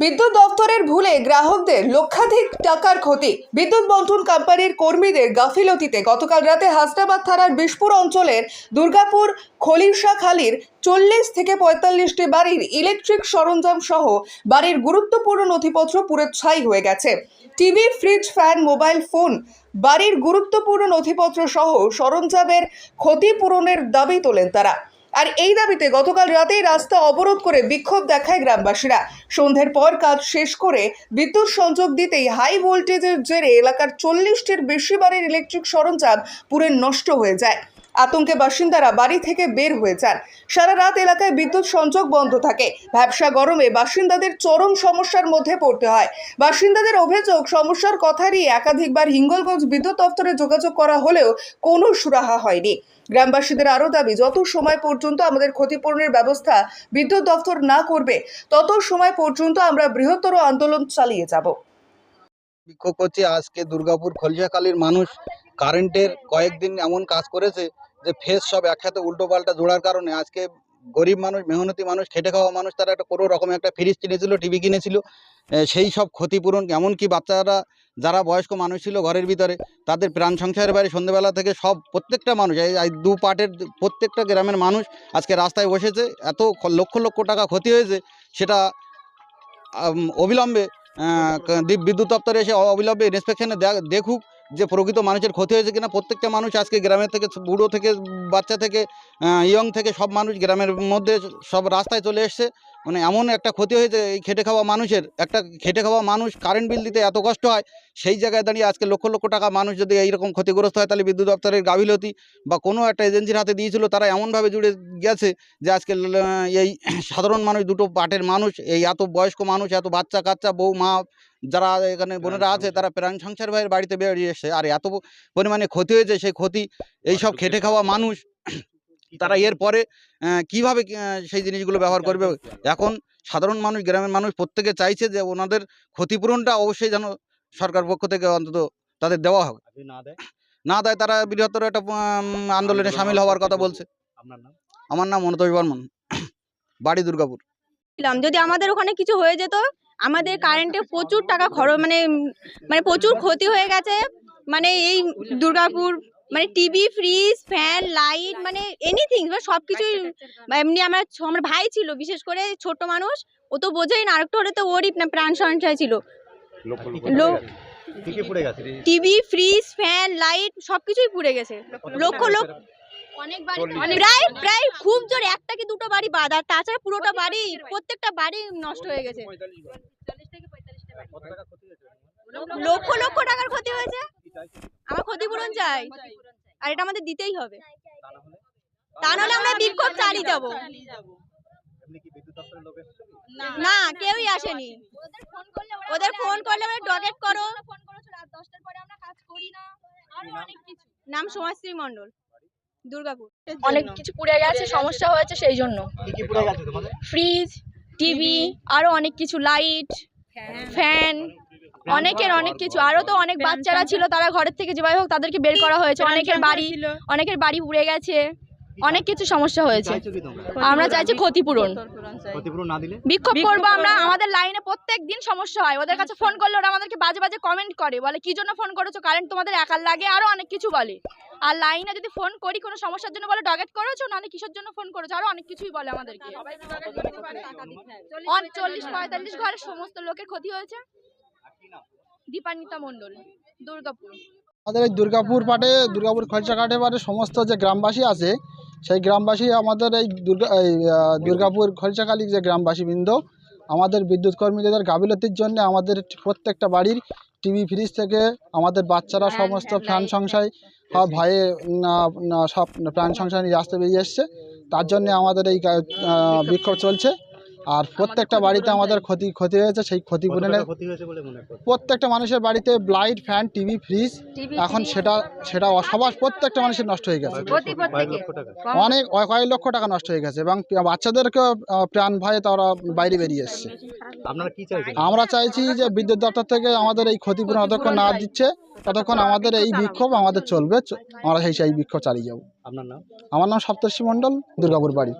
বিদ্যুৎ দপ্তরের ভুলে গ্রাহকদের লক্ষাধিক টাকার ক্ষতি। বিদ্যুৎ বন্টন কোম্পানির কর্মীদের গাফিলতিতে গতকাল রাতে হাসনাবাদ থানার বিশপুর অঞ্চলের দুর্গাপুর খলিশাখালীর চল্লিশ থেকে পঁয়তাল্লিশটি বাড়ির ইলেকট্রিক সরঞ্জাম সহ বাড়ির গুরুত্বপূর্ণ নথিপত্র পুরো ছাই হয়ে গেছে। TV, fridge, fan, mobile, phone, বাড়ির গুরুত্বপূর্ণ নথিপত্র সহ সরঞ্জামের ক্ষতিপূরণের দাবি তোলেন তারা। আর এই দাবিতে গতকাল রাতেই রাস্তা অবরোধ করে বিক্ষোভ দেখায় গ্রামবাসীরা। সন্ধ্যের পর কাজ শেষ করে বিদ্যুৎ সংযোগ দিতেই হাই ভোল্টেজের জেরে এলাকার চল্লিশটির বেশি বাড়ির ইলেকট্রিক সরঞ্জাম পুরে নষ্ট হয়ে যায়। আতঙ্কে বাসিন্দারা বাড়ি থেকে বের হয়ে যান। সারা রাত এলাকায় বিদ্যুৎ সংযোগ বন্ধ থাকে। ব্যবসা গরমে বাসিন্দাদের চরম সমস্যার মধ্যে পড়তে হয়। বাসিন্দাদের অভিযোগ, সমস্যার কথারই একাধিকবার হিঙ্গলগঞ্জ বিদ্যুৎ দপ্তরে যোগাযোগ করা হলেও কোনো সুরাহা হয়নি। গ্রামবাসীদের আরও দাবি, যত সময় পর্যন্ত আমাদের ক্ষতিপূরণের ব্যবস্থা বিদ্যুৎ দপ্তর না করবে, তত সময় পর্যন্ত আমরা বৃহত্তর আন্দোলন চালিয়ে যাব। বিক্ষোভ করছে আজকে দুর্গাপুর খলিশাকালীর মানুষ। কারেন্টের কয়েকদিন এমন কাজ করেছে যে ফেস সব একসাথে উল্টো পাল্টা জোড়ার কারণে আজকে গরিব মানুষ মেহনতি মানুষ খেটে খাওয়া মানুষ তারা একটা কোনো রকম একটা ফ্রিজ কিনেছিল টিভি কিনেছিল। সেই সব ক্ষতিপূরণ এমনকি বাচ্চারা যারা বয়স্ক মানুষ ছিল ঘরের ভিতরে তাদের প্রাণ সংসারের বাইরে সন্ধ্যেবেলা থেকে সব প্রত্যেকটা মানুষ এই দু পার্টের প্রত্যেকটা গ্রামের মানুষ আজকে রাস্তায় বসেছে এত লক্ষ লক্ষ টাকা ক্ষতি হয়েছে সেটা অবিলম্বে আহ, ক- দি- বিদ্যুৎ দপ্তরে এসে অবিলম্বে ইন্সপেকশনে দেখুক যে প্রকৃত মানুষের ক্ষতি হয়েছে কিনা, প্রত্যেকটা মানুষ আজকে গ্রামের থেকে বুড়ো থেকে, বাচ্চা থেকে ইয়ং থেকে সব মানুষ গ্রামের মধ্যে সব রাস্তায় চলে এসছে। মানে এমন একটা ক্ষতি হয়েছে এই খেটে খাওয়া মানুষের একটা খেটে খাওয়া মানুষ কারেন্ট বিল দিতে এত কষ্ট হয় সেই জায়গায় দাঁড়িয়ে আজকে লক্ষ লক্ষ টাকা মানুষ যদি এইরকম ক্ষতিগ্রস্ত হয় তাহলে বিদ্যুৎ দপ্তরের গাফিলতি বা কোনো একটা এজেন্সির হাতে দিয়েছিল তারা এমনভাবে জুড়ে গেছে যে আজকে এই সাধারণ মানুষ দুটো পাটের মানুষ এই এত বয়স্ক মানুষ এত বাচ্চা কাচ্চা বউ মা যারা এখানে বোনেরা আছে তারা প্রাণ সংসার ভাইয়ের বাড়িতে বেরিয়ে এসছে। আর এত পরিমাণে ক্ষতি হয়েছে সেই ক্ষতি এই সব খেটে খাওয়া মানুষ তারা এর পরে কীভাবে সেই জিনিসগুলো ব্যবহার করবে? এখন সাধারণ মানুষ গ্রামের মানুষ প্রত্যেকে চাইছে যে ওনাদের ক্ষতিপূরণটা অবশ্যই যেন সরকার পক্ষ থেকে অন্তত তাদের দেওয়া হবে। না দেয়? না দেয় তারা বৃহত্তর একটা আন্দোলনে সামিল হওয়ার কথা বলছে। আপনার নাম? আমার নাম মনোতোষ বর্মন বাড়ি দুর্গাপুর। যদি আমাদের ওখানে কিছু হয়ে যেত আমাদের কারেন্টে প্রচুর টাকা খরচ মানে মানে প্রচুর ক্ষতি হয়ে গেছে মানে এই দুর্গাপুর মানে টিভি ফ্রিজ ফ্যান লাইট মানে এনিথিং মানে সব কিছুই এমনি আমার আমার ভাই ছিল বিশেষ করে ছোট মানুষ ও তো বোঝেই না আরেকটু হলে তো ওরই না প্রাণ সংশয় ছিল। টিভি ফ্রিজ ফ্যান লাইট সব কিছুই পুড়ে গেছে। লক্ষ লক্ষ প্রায় প্রায় খুব জোর একটা কি দুটো বাড়ি বাদ আর তাছাড়া পুরোটা বাড়ি প্রত্যেকটা বাড়ি নষ্ট হয়ে গেছে। কত টাকা ক্ষতি হয়েছে? লক্ষ লক্ষ টাকার ক্ষতি হয়েছে। আমার ক্ষতিপূরণ চাই। আর এটা আমাদের দিতেই হবে। তা না হলে নাহলে আমরা বিক্ষোভ চালিয়ে যাব? না কেউই আসেনি। ওদের ফোন করলে আমরা ডগেট করো নাম? সমাজশ্রী মণ্ডল দুর্গাপুর। অনেক কিছু পুড়ে গেছে সমস্যা হয়েছে সেই জন্য। কি কি পড়ে গেছে তোমাদের? ফ্রিজ টিভি আরও অনেক কিছু লাইট ফ্যান অনেকের অনেক কিছু। আরও তো অনেক বাচ্চারা ছিল তারা ঘরের থেকে যেভাবে হোক তাদেরকে বের করা হয়েছে। অনেকের বাড়ি অনেকের বাড়ি পুড়ে গেছে। অনেক কিছু সমস্যা হয়েছে। আমরা চাইছি ক্ষতিপূরণ। ক্ষতিপূরণ না দিলে? বিক্ষোভ করব আমরা। আমাদের লাইনে প্রত্যেক দিন সমস্যা হয়। ওদের কাছে ফোন করলে ওরা আমাদেরকে বাজে বাজে কমেন্ট করে। বলে কি জন্য ফোন করেছ? কারেন্ট তোমাদের একার লাগে। আরও অনেক কিছু বলে। আর লাইনে যদি ফোন করি কোনো সমস্যার জন্য বলে ডগেট করেছ? নাহলে কিসের জন্য ফোন করেছ? আরও অনেক কিছুই বলে আমাদেরকে। চল্লিশ পঁয়তাল্লিশ ঘরের সমস্ত লোকের ক্ষতি হয়েছে। দীপান্বিতা মণ্ডল দুর্গাপুর। আমাদের এই দুর্গাপুর পাটে দুর্গাপুর খরচা ঘাটে পাটে সমস্ত যে গ্রামবাসী আছে সেই গ্রামবাসী আমাদের এই দুর্গা এই দুর্গাপুর খরচাকালী যে গ্রামবাসীবৃন্দ আমাদের বিদ্যুৎ কর্মীদের গাফিলতির জন্য আমাদের প্রত্যেকটা বাড়ির টিভি ফ্রিজ থেকে আমাদের বাচ্চারা সমস্ত প্রাণ সংশয় ভয়ে সব প্রাণ সংশয় নিয়ে আসতে বেরিয়ে এসছে। তার জন্য আমাদের এই বিক্ষোভ চলছে। আর প্রত্যেকটা বাড়িতে আমাদের ক্ষতি ক্ষতি হয়েছে সেই ক্ষতিপূরণে মনে প্রত্যেকটা মানুষের বাড়িতে লাইট ফ্যান টিভি ফ্রিজ এখন সেটা সেটা সবার প্রত্যেকটা মানুষের নষ্ট হয়ে গেছে। অনেক কয়েক লক্ষ টাকা নষ্ট হয়ে গেছে এবং বাচ্চাদেরকেও প্রাণ ভয়ে তারা বাইরে বেরিয়ে এসছে। আমরা চাইছি যে বিদ্যুৎ দপ্তর থেকে আমাদের এই ক্ষতিপূরণ যতক্ষণ না দিচ্ছে ততক্ষণ আমাদের এই বিক্ষোভ আমাদের চলবে। আমরা সেই সেই বিক্ষোভ চালিয়ে যাব। আপনার নাম? আমার নাম সপ্তর্ষি মণ্ডল দুর্গাপুর বাড়ি।